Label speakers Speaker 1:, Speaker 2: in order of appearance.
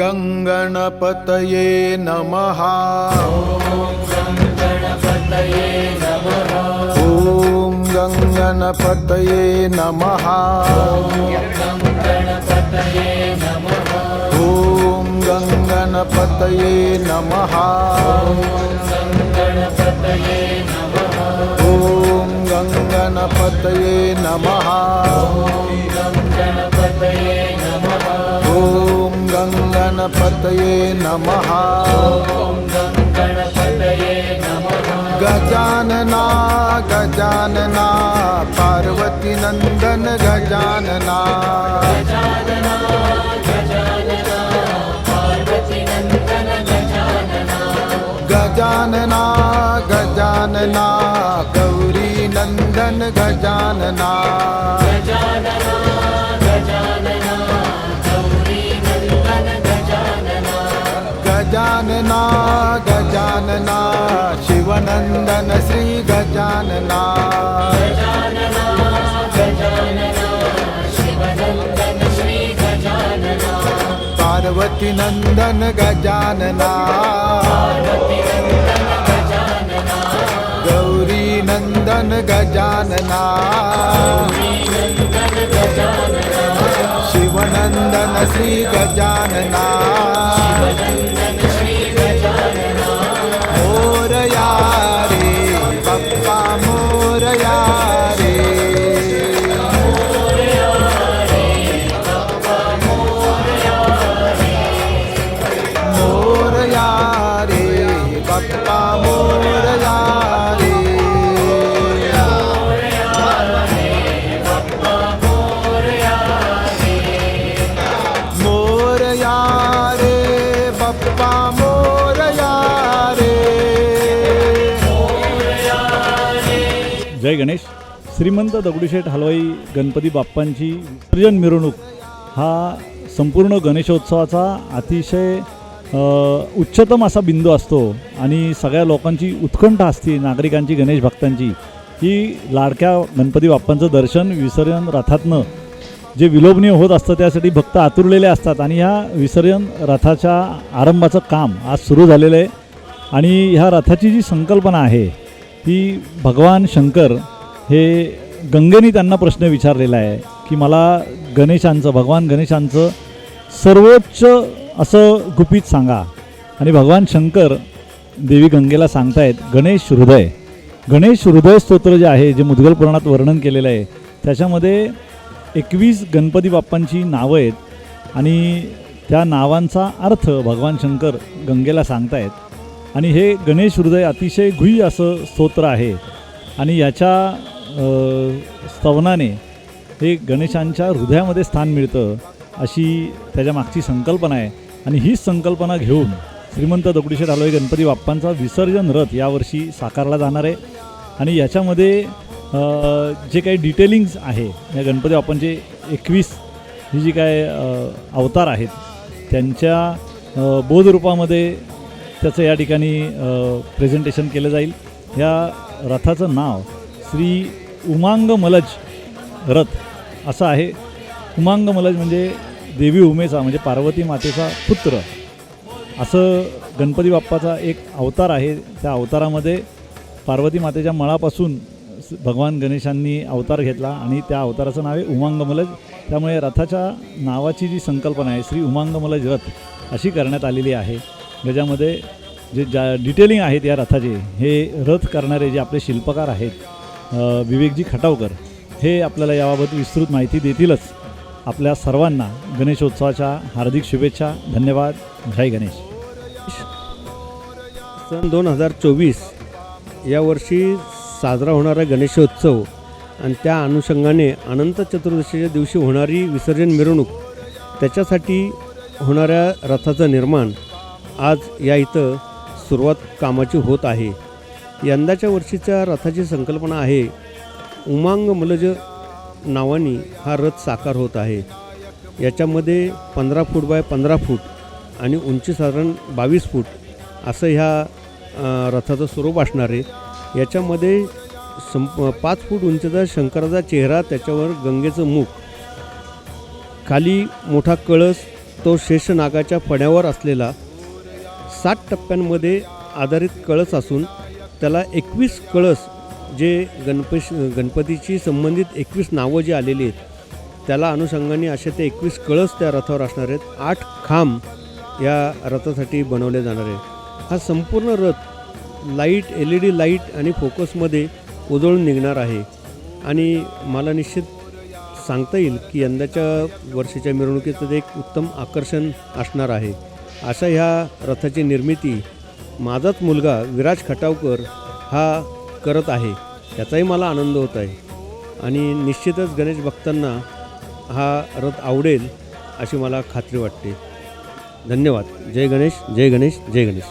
Speaker 1: गङ्गणपतये नमः। ॐ गङ्गणपतये नमः। ॐ गङ्गणपतये नमः। ॐ गङ्गणपतये नमः। गङ्गणपतये नमः। गजानना गजानना पार्वतीनन्दन गजानना। गजानना गजानना गौरी नन्दन गजानना। गजानना शिवनन्दन श्री गजानना। पार्वतीनन्दन गजानना। गौरीनन्दन गजानना। शिवनन्दन श्री गजानना।
Speaker 2: जय गणेश. श्रीमंत दगडूशेठ हलवाई गणपती बाप्पांची विसर्जन मिरवणूक हा संपूर्ण गणेशोत्सवाचा अतिशय उच्चतम असा बिंदू असतो आणि सगळ्या लोकांची उत्कंठा असते नागरिकांची गणेश भक्तांची. की लाडक्या गणपती बाप्पांचं दर्शन विसर्जन रथातनं जे विलोभनीय होत असतं त्यासाठी भक्त आतुरलेले असतात. आणि ह्या विसर्जन रथाच्या आरंभाचं काम आज सुरू झालेलं आहे. आणि ह्या रथाची जी संकल्पना आहे ती भगवान शंकर हे गंगेनी त्यांना प्रश्न विचारलेला आहे की मला गणेशांचं भगवान गणेशांचं सर्वोच्च असं गुपित सांगा. आणि भगवान शंकर देवी गंगेला सांगतायत गणेश हृदय. गणेश हृदय स्तोत्र जे आहे जे मुदगल पुराणात वर्णन केलेलं आहे त्याच्यामध्ये एकवीस गणपती बाप्पांची नावं आहेत आणि त्या नावांचा अर्थ भगवान शंकर गंगेला सांगतायत. आणि हे गणेश हृदय अतिशय गुह्य असं स्तोत्र आहे. आणि याच्या स्तवनाने हे गणेशांच्या हृदयामध्ये स्थान मिळतं अशी त्याच्या मागची संकल्पना आहे. आणि हीच संकल्पना घेऊन श्रीमंत दगडूशेठ हलवाई गणपती बाप्पांचा विसर्जन रथ यावर्षी साकारला जाणार आहे. आणि याच्यामध्ये जे काही डिटेलिंग्स आहे या गणपती बाप्पांचे एकवीस ही जी काय अवतार आहेत त्यांच्या बोधरूपामध्ये त्याचं या ठिकाणी प्रेझेंटेशन केलं जाईल. या रथाचं नाव श्री उमांग मलज रथ असं आहे. उमांग मलज म्हणजे देवी उमेचा म्हणजे पार्वती मातेचा पुत्र. असं गणपती बाप्पाचा एक अवतार आहे. त्या अवतारामध्ये पार्वती मातेच्या मळापासून भगवान गणेशांनी अवतार घेतला आणि त्या अवताराचं नाव आहे उमांगमलज. त्यामुळे रथाच्या नावाची जी संकल्पना आहे श्री उमांगमलज रथ अशी करण्यात आलेली आहे. ज्याच्यामध्ये जे ज्या डिटेलिंग आहेत या रथाचे हे रथ करणारे जे आपले शिल्पकार आहेत विवेकजी खटावकर हे आपल्याला याबाबत विस्तृत माहिती देतीलच. आपल्या सर्वांना गणेशोत्सवाच्या हार्दिक शुभेच्छा धन्यवाद. जय गणेश.
Speaker 3: सन दोन हजार चोवीस यावर्षी साजरा होणारा गणेशोत्सव आणि त्या अनुषंगाने अनंत चतुर्दशीच्या दिवशी होणारी विसर्जन मिरवणूक त्याच्यासाठी होणाऱ्या रथाचं निर्माण आज या इथं सुरुवात कामाची होत आहे. यंदाच्या वर्षीच्या रथाची संकल्पना आहे उमांग मलज नावाने हा रथ साकार होत आहे. याच्यामध्ये पंधरा फूट बाय पंधरा फूट आणि उंची साधारण बावीस फूट असं ह्या रथाचं स्वरूप असणार आहे. याच्यामध्ये संप पाच फूट उंचीचा शंकराचा चेहरा त्याच्यावर गंगेचं मुख खाली मोठा कळस तो शेषनागाच्या फण्यावर असलेला सात टप्प्यांमध्ये आधारित कळस असून त्याला एकवीस कळस जे गणपश गणपतीची संबंधित एकवीस नावं जी आलेली आहेत त्याला अनुषंगाने असे ते एकवीस कळस त्या रथावर असणार आहेत. आठ खांब या रथासाठी बनवले जाणार आहे हा संपूर्ण रथ light L E D light आणि फोकसमध्ये उजळून निघणार आहे. आणि मला निश्चित सांगता येईल की यंदाच्या वर्षीच्या मिरवणुकीचं ते एक उत्तम आकर्षण असणार आहे. अशा ह्या रथाची निर्मिती माझाच मुलगा विराज खटावकर हा करत आहे त्याचाही मला आनंद होत आहे. आणि निश्चितच गणेश भक्तांना हा रथ आवडेल अशी मला खात्री वाटते. धन्यवाद. जय गणेश जय गणेश जय गणेश.